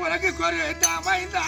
உனக்கு ஒரு தாமைந்தா.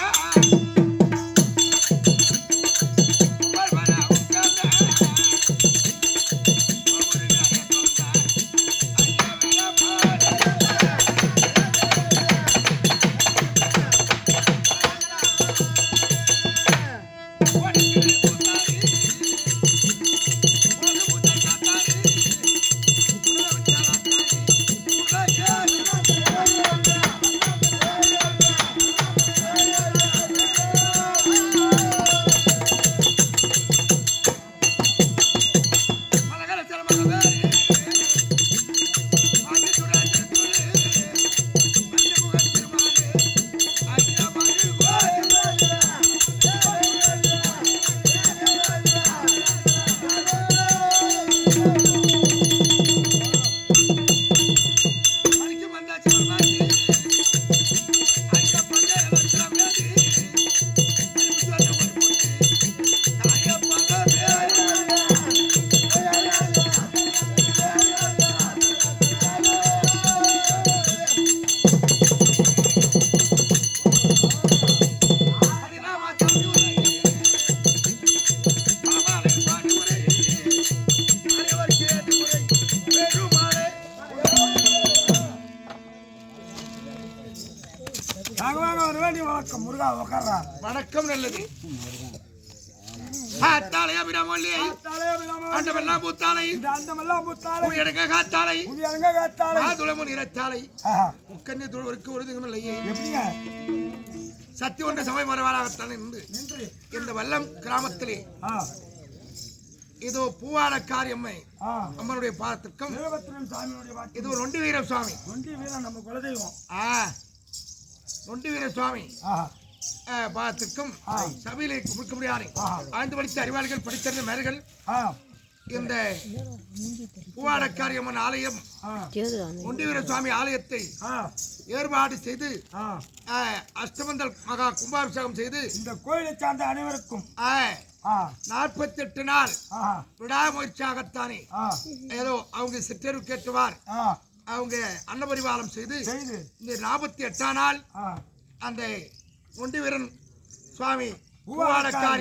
வணக்கம் முருகா உட்கார்றா வணக்கம் நல்லது. ஆத்தாலை அபிராமல்லி தலைய விடாம ஆண்டவெல்லாம் பூத்தாலை இந்த அந்தமெல்லாம் புத்தாலை. எடுக்க காத்தாலை புதிய அங்க காத்தாலை. ஆதுளமுன் இரத்தாலை ஆஹா, முக்கண்ணி துழுவருக்கு ஒரு தினம் இல்லையே. எப்படிங்க? சக்தி ஒன்ற சமய மரவாளாகத்தான் இருந்து நின்று. இந்த வல்லம் கிராமத்திலே இதோ பூவாடக்காரி அம்மை அம்மனுடைய பாதத்திற்கும் இது ஒரு நொண்டி வீர சுவாமி. ஒண்டி வீரன் நம்ம குலதெய்வம். ஆ. நொண்டி வீர சுவாமி ஆ. சபையிலே கொடுக்க முடியாது ஆ. ஆய்ந்து படித்த அறிவாளிகள் படித்திருந்த மேர்கள் இந்த பூவாடக்காரி அம்மன் ஆலயம் ஆ. நொண்டி வீர சுவாமி ஆலயத்தை ஏற்பாடு செய்து அஷ்டமந்தல் மகா கும்பாபிஷேகம் செய்து இந்த கோயிலை சார்ந்த அனைவருக்கும் ஆ நாற்பத்தெட்டு நாள் விடாமுயற்சியாகத்தானே ஏதோ அவங்க சிற்றறிவு கேட்டுவார். அவங்க அன்னபரிவாரம் செய்து செய்து. இந்த நாற்பத்தி எட்டாம் நாள் அந்த வீரன் சுவாமி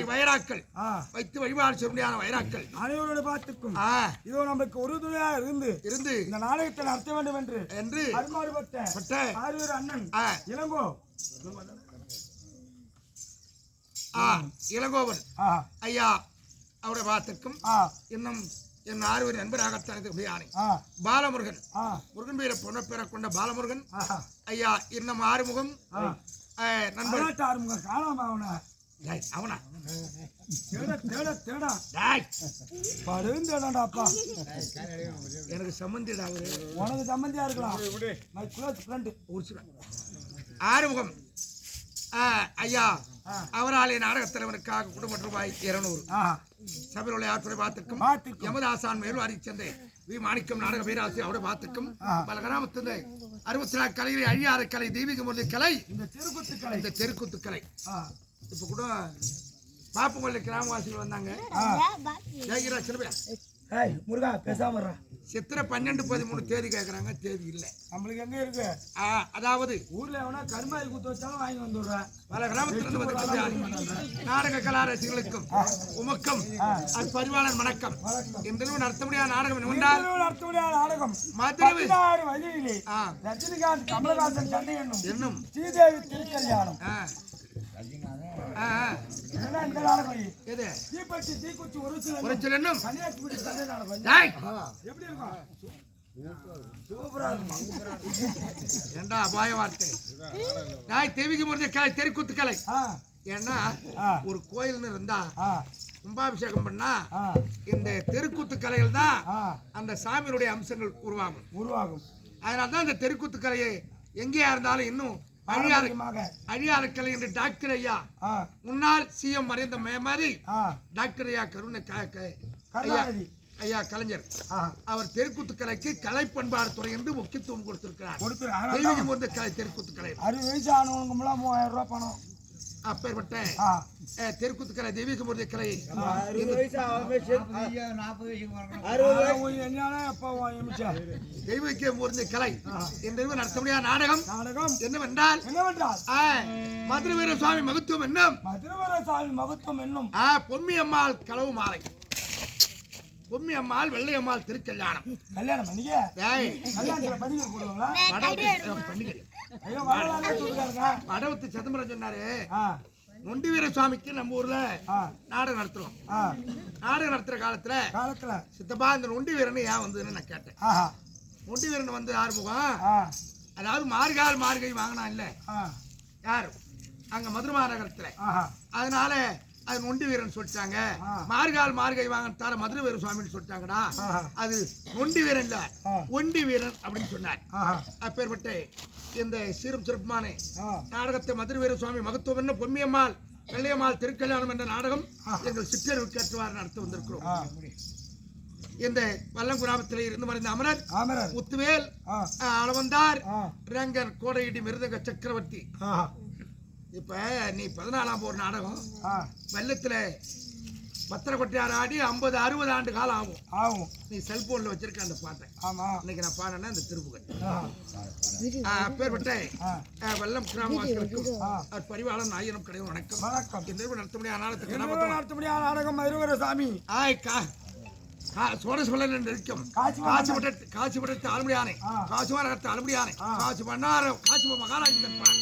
வயராக்கள் ஆ. வைத்து வழிபாடு முடியாத வயராக்கள் அனைவரோட பார்த்துக்கும். இதோ நமக்கு உறுதுணையாக இருந்து இருந்து இந்த நாடகத்தை நடத்த வேண்டும் என்று என்று அருமாறுபட்ட பட்ட ஆறுவர் அண்ணன் இளங்கோ. இளங்கோவன். ஐயா அவருடைய பாத்திற்கும் ஆ. இன்னும் என் ஆறுவர் நண்பராகத்தான் இது யானை ஆ. பாலமுருகன். முருகன் பேரை பொண்ண பேரை கொண்ட பாலமுருகன். ஐயா இன்னும் ஆறுமுகம். நண்பர். பதினெட்டு ஆறுமுக காணாம அவனை. டேய், அவனா? எனக்கு சம்பந்திடா அவரு. உனக்கு சம்மந்தியா இருக்கலாம். மை க்ளோஸ் ஃப்ரெண்ட் உரிச்சுவேன். ஆறுமுகம். ஆ, ஐயா அவராலே நாடகத் தலைவனுக்காக குடும்ப ரூபாய் இருநூறு. உள்ள ஆற்றுரை பார்த்துக்கும். ஆசான் மேலும் அறிச்சந்தை வி. மாணிக்கம் நாடக பேராசிரியர் அவரை பார்த்துக்கும். பல கிராமத்திலே அறுபத்தி நாலு கலைகளை அழியாத கலை தெய்வீக முறை கலை இந்த திருக்குத்துக்களை இந்த தெருக்கூத்து கலை. இப்போ கூட பாப்பங்கொள்ளி கிராமவாசிகள் வந்தாங்க. சில பேர் ஏய் முருகா பேசாம. சித்திரை பன்னெண்டு பதிமூணு தேதி கேட்குறாங்க தேதி இல்லை. நம்மளுக்கு எங்க இருக்கு? அதாவது ஊர்ல எவனா கருமாதி குத்து வச்சாலும் வாங்கி வந்துடுறேன் பல கிராமத்திலிருந்து வந்து நாடக கலா ரசிகர்களுக்கும் உமக்கும் அது பரிவாளன் வணக்கம். இன்றிரவு நடத்த முடியாத நாடகம் என்னவென்றால் நடத்த முடியாத நாடகம். மதுரை. ரஜினிகாந்த் கமலஹாசன் சண்டை என்னும் ஸ்ரீதேவி திருக்கல்யாணம். இந்த நாடகம் எது? தீப்பட்டி தீக்குச்சி ஒரு சில குறைச்சல் என்னும் கன்னியாகுமரி சண்டை நாடகம் டேய், எப்படி இருக்கும்? சூப்பரா இருக்கும் ஏண்டா அபாய வார்த்தை? நாய் தெய்வீக முறை கலை தெருக்கூத்து கலை ஏன்னா ஒரு கோயில்னு இருந்தா கும்பாபிஷேகம் பண்ணா இந்த தெருக்கூத்து கலைகள் தான் அந்த சாமியினுடைய அம்சங்கள் உருவாகும். உருவாகும். அதனால தான் இந்த தெருக்கூத்து கலையை எங்கேயா இருந்தாலும் இன்னும் அழியாத பாரம்பரியமாக அழியாத கலை என்று டாக்டர் ஐயா முன்னாள் சிஎம் மறைந்த மாதிரி டாக்டர் ஐயா கருணை ஐயா கலைஞர். அவர் தெருக்கூத்து கலைக்கு கலை பண்பாடு துறை என்று முக்கியத்துவம் கொடுத்திருக்கிறார். வந்து கலை தெருக்கூத்து கலை அறுபது வயசு ஆனவங்களுக்குலாம் மூவாயிரம் ரூபாய் பணம். அப்பேற்பட்ட ஆ. அஹ், தெருக்கூத்து கலை தெய்வீக எப்போ நிமிஷம் தெய்வீக முறை கலை என்று நடத்த முடியாத நாடகம். நாடகம்? என்னவென்றால் என்னவென்றால்? மதுரை வீர சுவாமி மகத்துவம் என்னும். சாமி மகத்துவம் என்னும்? பொம்மி அம்மாள் களவு மாலை. பொம்மி அம்மாள் வெள்ளை அம்மாள் திருக்கல்யாணம். கல்யாணம் பண்ணிக்க? போடுவாங்களா? வடவத்து சிதம்பரம் சொன்னாரு. நொண்டி வீர சுவாமிக்கு நம்ம ஊர்ல நாடகம் நடத்துறோம். நாடகம் நடத்துற காலத்துல காலத்துல. சித்தப்பா இந்த நொண்டி வீரன் ஏன் வந்ததுன்னு நான் கேட்டேன். நொண்டி வீரன் வந்து ஆறுமுகம். அதாவது மார்கால் மார்கை வாங்கினா இல்ல யாரு? அங்க மதுரை மாநகரத்துல. அதனால அது நொண்டி வீரன் சொல்லிட்டாங்க. மார்கால் மார்கை வாங்கினார மதுரை வீர சுவாமின்னு சொல்லிட்டாங்கடா. அது நொண்டி வீரன் இல்ல. ஒண்டி வீரன் அப்படின்னு சொன்னார். அப்பேற்பட்ட இந்த சீரும் சிறப்புமான. நாடகத்தை மதுரை வீர சுவாமி மகத்துவம் என்ன பொன்னியம்மாள் வெள்ளையம்மாள் திருக்கல்யாணம் என்ற நாடகம் எங்கள் சிற்றறிவு கேட்டுவார் நடத்த வந்திருக்கிறோம். இந்த வல்லம் கிராமத்தில் இருந்து மறைந்த அமரர் முத்துவேல் அளவந்தார் ரங்கன் கோடையிடி மிருதங்க சக்கரவர்த்தி. இப்ப நீ பதினாலாம் போர் நாடகம். வெள்ளத்துல பத்திரக்கொட்டையார் ஆடி ஐம்பது அறுபது ஆண்டு காலம் ஆகும். ஆகும். நீ செல்போன்ல வச்சிருக்க அந்த பாட்டை. ஆமா. இன்னைக்கு நான் பாடினேன் அந்த ஆ. ஆஹ், வெள்ளம் கிராமவாசிகளுக்கும் பரிவாளம் நாயனம் கிடையாது வணக்கம். வணக்கம். இந்த நிறுவனம் நடத்த முடியாத நாளத்துக்கு இரவு கணபதி நடத்தபடியான நாடகம் மதுரவர சாமி ஆய் கா கா- சோழ சோழன் என்று இருக்கும் காட்சி காட்சி பட்ட காட்சி பட்டத்து ஆளுமுடியானே. ஆ. காட்சி மாநகரத்து ஆளுமுடியானே. ஆ. காட்சி பண்ணார காட்சி மகாராஜ் தன்பான்